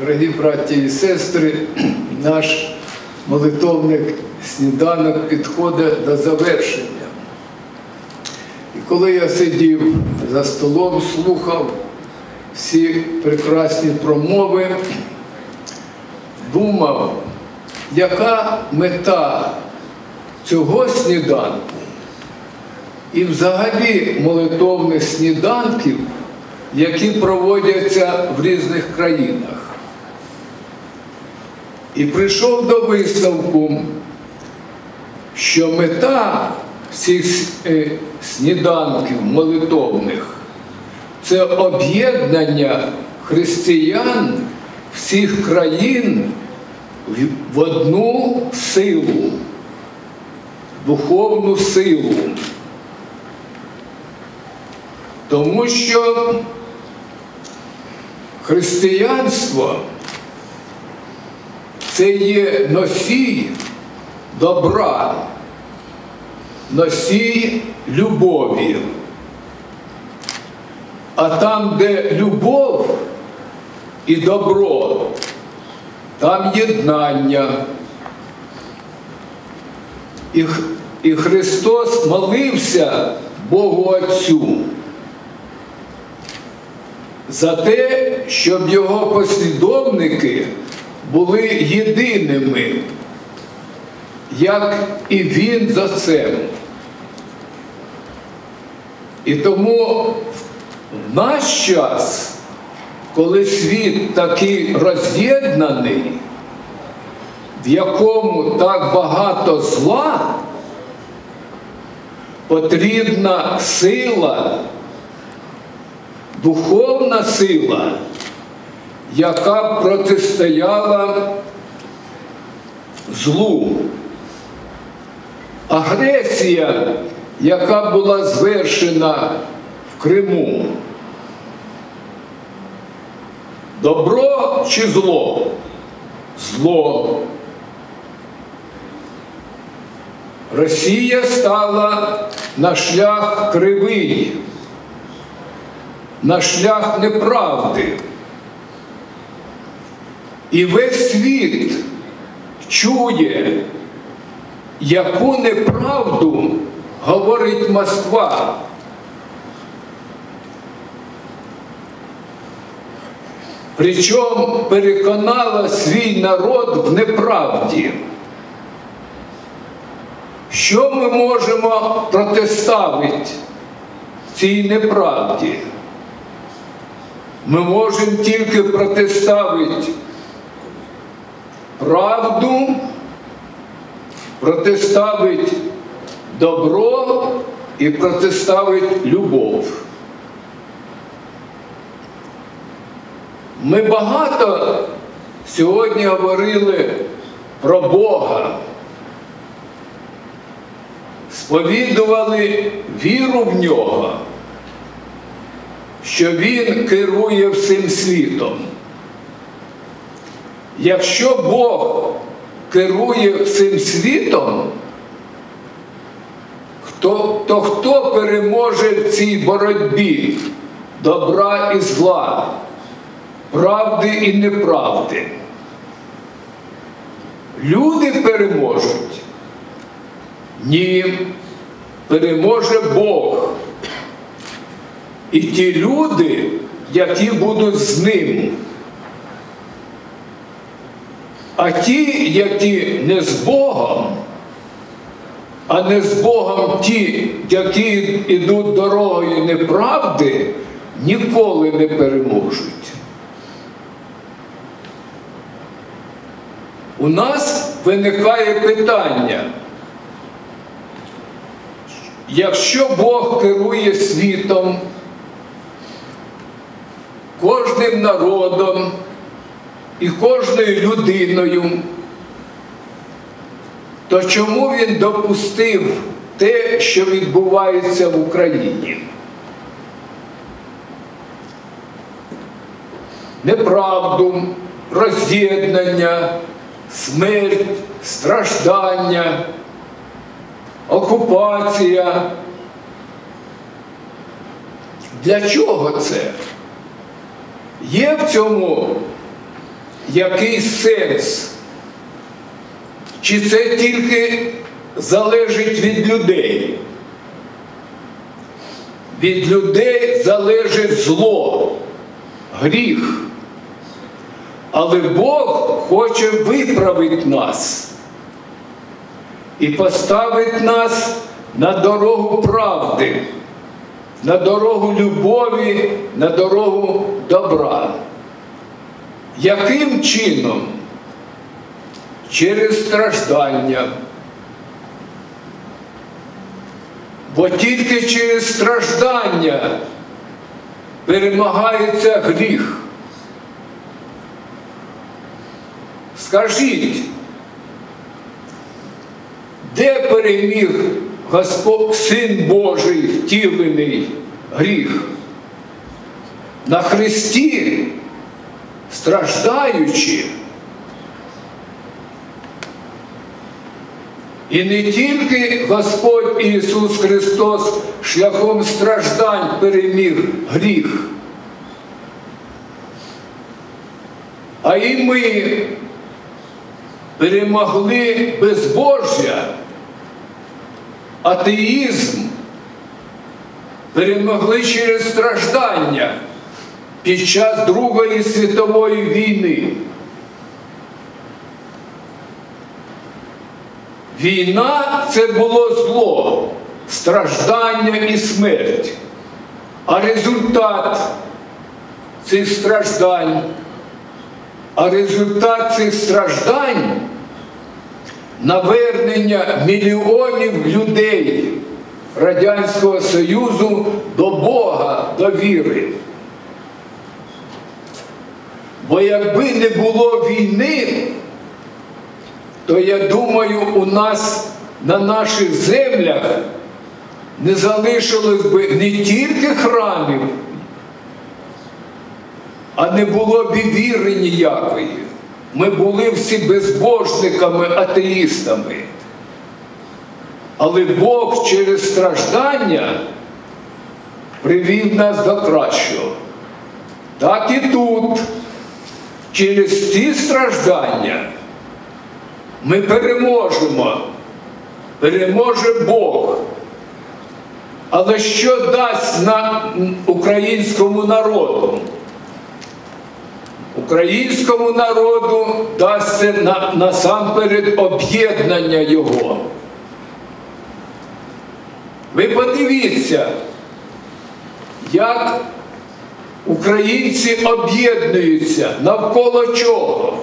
Дорогі браті і сестри, наш молитовник сніданок підходить до завершення. І коли я сидів за столом, слухав всі прекрасні промови, думав, яка мета цього сніданку і взагалі молитовних сніданків, які проводяться в різних країнах. І прийшов до висновку, що мета всіх е, сніданків молитовних це об'єднання християн всіх країн в одну силу, духовну силу. Тому що християнство це є носій добра, носій любові. А там, де любов і добро, там єднання. І, і Христос молився Богу Отцю за те, щоб його послідовники були єдиними, як і він за це. І тому в наш час, коли світ такий роз'єднаний, в якому так багато зла, потрібна сила, духовна сила яка протистояла злу. Агресія, яка була звершена в Криму. Добро чи зло? Зло. Росія стала на шлях кривий, на шлях неправди. І весь світ чує, яку неправду говорить Москва. Причому переконала свій народ в неправді. Що ми можемо протиставити цій неправді? Ми можемо тільки протиставити правду, протиставить добро і протиставить любов. Ми багато сьогодні говорили про Бога, сповідували віру в нього, що Він керує всім світом. Якщо Бог керує всім світом, хто, то хто переможе в цій боротьбі добра і зла, правди і неправди? Люди переможуть? Ні, переможе Бог. І ті люди, які будуть з ним. А ті, які не з Богом, а не з Богом ті, які йдуть дорогою неправди, ніколи не переможуть. У нас виникає питання. Якщо Бог керує світом, кожним народом, і кожною людиною, то чому він допустив те, що відбувається в Україні? Неправду, роз'єднання, смерть, страждання, окупація. Для чого це? Є в цьому який сенс? Чи це тільки залежить від людей? Від людей залежить зло, гріх. Але Бог хоче виправити нас і поставить нас на дорогу правди, на дорогу любові, на дорогу добра. Яким чином? Через страждання. Бо тільки через страждання перемагається гріх. Скажіть, де переміг Господь Син Божий втілений гріх? На Христі, страждаючи. І не тільки Господь Ісус Христос шляхом страждань переміг гріх, а і ми перемогли безбожжя, атеїзм, перемогли через страждання під час Другої світової війни. Війна це було зло, страждання і смерть. А результат цих страждань, а результат цих страждань навернення мільйонів людей Радянського Союзу до Бога, до віри. Бо якби не було війни, то я думаю, у нас на наших землях не залишилось би не тільки храмів, а не було б і віри ніякої. Ми були всі безбожниками, атеїстами. Але Бог через страждання привів нас до кращого. Так і тут, через ці страждання. Ми переможемо, переможе Бог. Але що дасть на українському народу? Українському народу дасться на, насамперед об'єднання його. Ви подивіться, як українці об'єднуються навколо чого?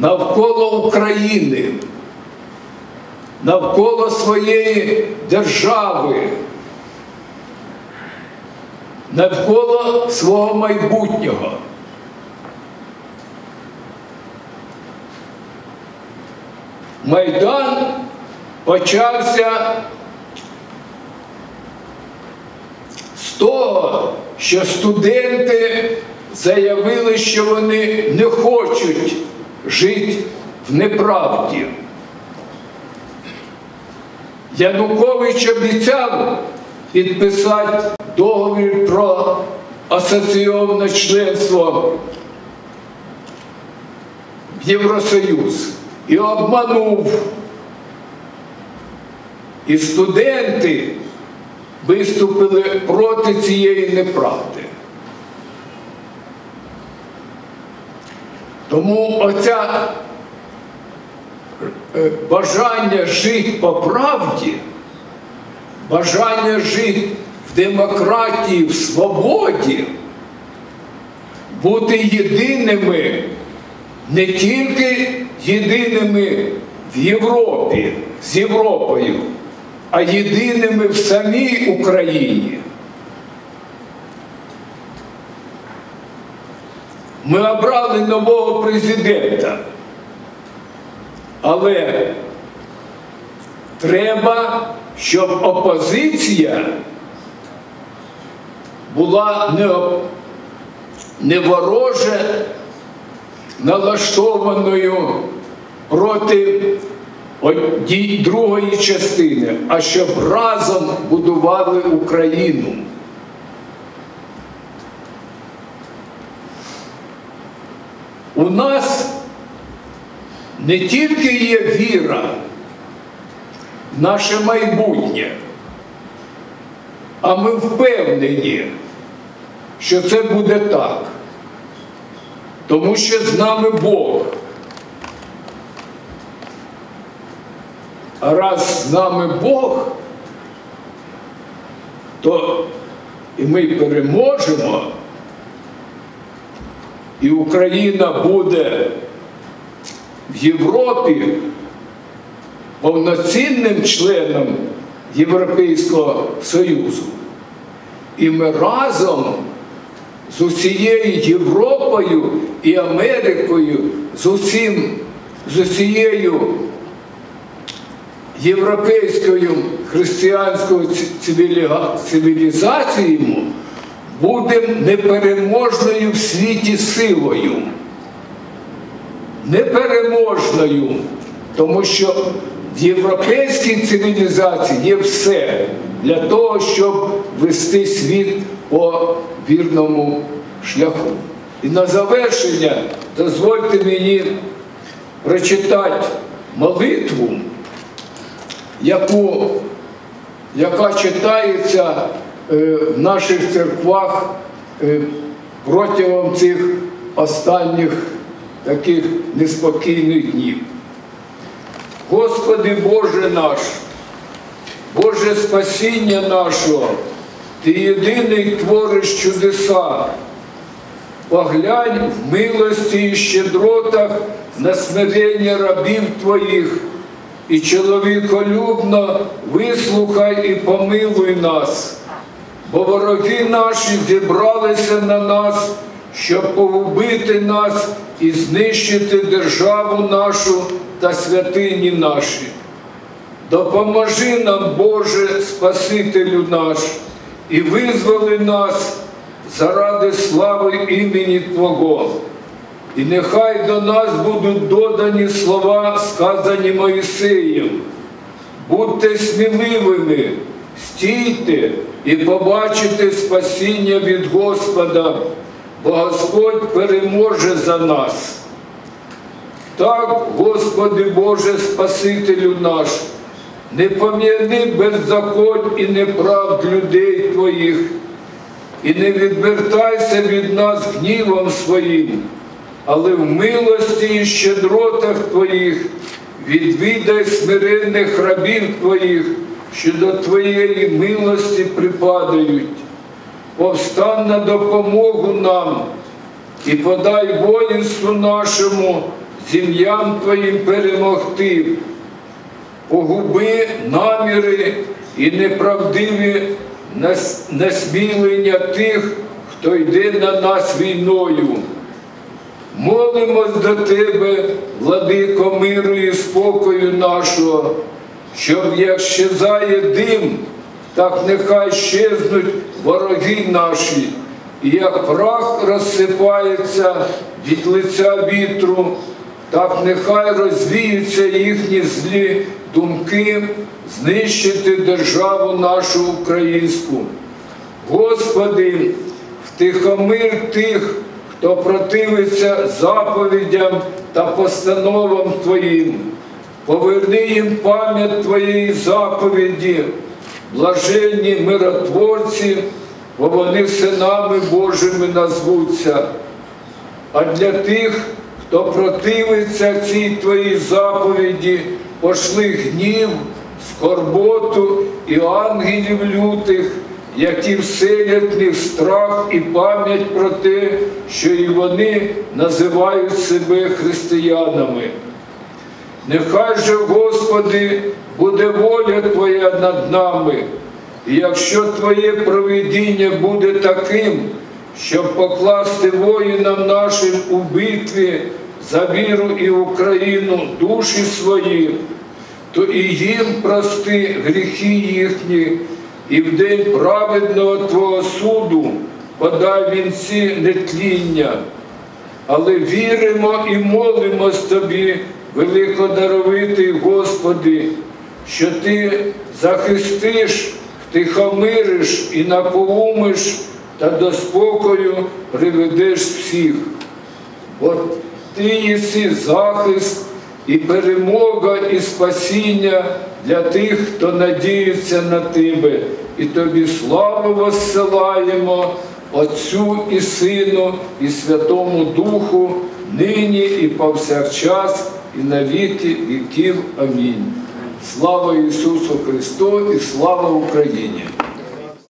навколо України, навколо своєї держави, навколо свого майбутнього. Майдан почався з того, що студенти заявили, що вони не хочуть жити в неправді. Янукович обіцяв підписати договір про асоційоване членство в Євросоюз і обманув. І студенти виступили проти цієї неправди. Тому оця е, бажання жити по правді, бажання жити в демократії, в свободі, бути єдиними, не тільки єдиними в Європі, з Європою, а єдиними в самій Україні. Ми обрали нового президента. Але треба, щоб опозиція була не, не вороже налаштованою проти другої частини, а щоб разом будували Україну. у нас не тільки є віра, наше майбутнє, а ми впевнені, що це буде так. Тому що з нами Бог. Раз з нами Бог, то і ми переможемо, і Україна буде в Європі повноцінним членом Європейського Союзу. І ми разом з усією Європою і Америкою, з усім, з усією європейською християнською цивілізацією будемо непереможною в світі силою. Непереможною, тому що в європейській цивілізації є все для того, щоб вести світ по вірному шляху. І на завершення дозвольте мені прочитати молитву, яку, яка читається е, в наших церквах е, протягом цих останніх таких неспокійних днів. Господи Боже наш, Боже спасіння нашого, Ти єдиний твориш чудеса, поглянь в милості і щедротах на смирення рабів Твоїх, і чоловіколюбно вислухай і помилуй нас, бо вороги наші зібралися на нас, щоб погубити нас і знищити державу нашу та святині наші. Допоможи нам, Боже, Спасителю наш, і визволи нас заради слави імені Твого. І нехай до нас будуть додані слова, сказані Моїсеєм. Будьте сміливими, стійте і побачите спасіння від Господа, бо Господь переможе за нас. Так, Господи Боже Спасителю наш, не пом'яни беззаконь і неправд людей Твоїх, і не відвертайся від нас гнівом своїм, але в милості і щедротах Твоїх відвідай смиренних рабів Твоїх, що до Твоєї милості припадають. Повстань на допомогу нам і подай воїнству нашому зім'ям Твоїм перемогти, погуби наміри і неправдиві насмілення тих, хто йде на нас війною. Молимось до Тебе, владико миру і спокою нашого, щоб як щезає дим, так нехай щезнуть вороги наші, і як прах розсипається від лиця вітру, так нехай розвіються їхні злі думки знищити державу нашу українську. Господи, втихомир тих, хто противиться заповідям та постановам Твоїм, поверни їм пам'ять Твоєї заповіді, блаженні миротворці, бо вони синами Божими назвуться. А для тих, хто противиться цій Твоїй заповіді, пошли гнів, скорботу і ангелів лютих, які вселять в них страх і пам'ять про те, що і вони називають себе християнами. Нехай же, Господи, буде воля Твоя над нами, і якщо Твоє провидіння буде таким, щоб покласти воїнам нашим у битві за віру і Україну душі свої, то і їм прости гріхи їхні, і в день праведного Твого суду подай вінці нетління. Але віримо і молимось Тобі, великодаровитий Господи, що Ти захистиш, втихомириш і наполумиш та до спокою приведеш всіх. От Ти єси захист і перемога, і спасіння для тих, хто надіється на тебе. І тобі славу воссилаємо Отцю і Сину, і Святому Духу, нині і повсякчас, і на віки віків. Амінь. Слава Ісусу Христу і слава Україні!